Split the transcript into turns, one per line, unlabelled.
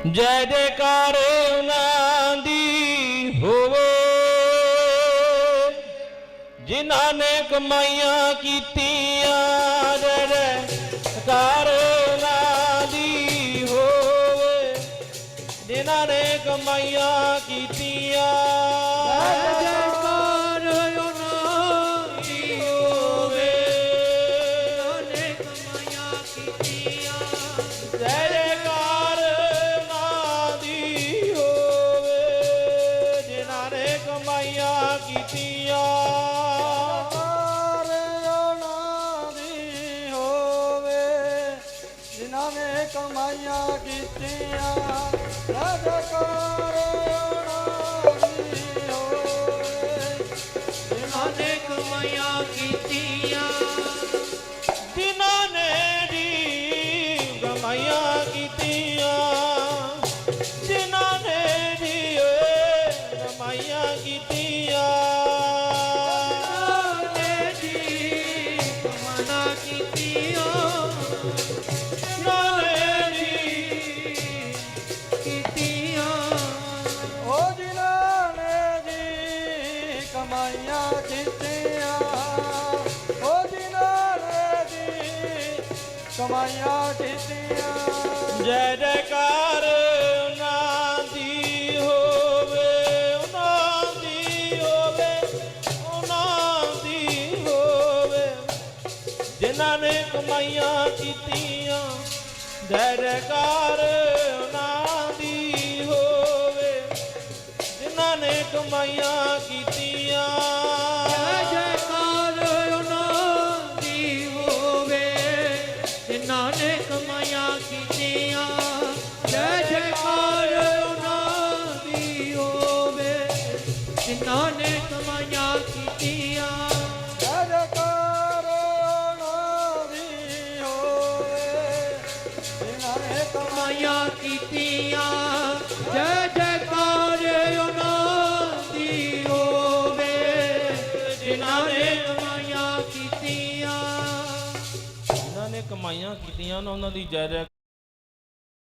ਜੈ ਜੈਕਾਰ ਉਹਨਾਂ ਦੀ ਹੋਵੇ ਜਿਨ੍ਹਾਂ ਨੇ ਕਮਾਈਆਂ ਕੀਤੀਆਂ ਜੈ ਜੈਕਾਰ ਉਹਨਾਂ ਦੀ ਹੋਵੇ ਜਿਨ੍ਹਾਂ ਨੇ ਕਮਾਈਆਂ ਕੀਤੀਆਂ।
ਜੈ ਜੈਕਾਰ ਉਹਨਾਂ ਦੀ ਹੋਵੇ ਕਮਾਈਆਂ ਕੀਤੀਆਂ।
ਜੈ ਜਿਨ੍ਹਾਂ ਨੇ ਕਮਾਈਆਂ ਕੀਤੀਆਂ।
ਜੈ ਜੈਕਾਰ
ਜੀ ਕਮਾਈਆਂ ਕੀਤੀਆਂ।
ਉਹ ਜਿਨ੍ਹਾਂ ਨੇ ਜੀ ਕਮਾਈਆਂ ਕੀਤੀਆਂ। ਜੈ
ਜੈਕਾਰ ਉਹਨਾਂ ਦੀ ਹੋਵੇ, ਉਹਨਾਂ ਦੀ ਹੋਵੇ, ਉਹਨਾਂ ਦੀ ਹੋਵੇ। ਜਿਨ੍ਹਾਂ ਨੇ ਕਮਾਈਆਂ ਕੀਤੀਆਂ, ਜੈ ਜੈਕਾਰ ਨੇ ਕਮਾਈਆਂ ਕੀਤੀਆਂ।
ਜੈ ਜੈਕਾਰ ਉਹਨਾਂ ਦੀ ਹੋਵੇ, ਜਿਨ੍ਹਾਂ ਨੇ ਕਮਾਈਆਂ ਕੀਤੀਆਂ। ਜੈ ਜੈਕਾਰ ਉਹਨਾਂ ਦੀ ਹੋਵੇ, ਜਿਨ੍ਹਾਂ ਨੇ ਕਮਾਈਆਂ ਕੀਤੀਆਂ। ਜੈ ਜੈਕਾਰ ਉਹਨਾਂ ਦੀ ਹੋਵੇ, ਜਿਨ੍ਹਾਂ ਨੇ ਕਮਾਈਆਂ ਕੀਤੀਆਂ। ਜਿਨ੍ਹਾਂ ਨੇ ਕਮਾਈਆਂ ਕੀਤੀਆਂ।
ਜਿਨ੍ਹਾਂ ਨੇ ਕਮਾਈਆਂ ਕੀਤੀਆਂ ਨਾ ਉਹਨਾਂ ਦੀ ਜੈ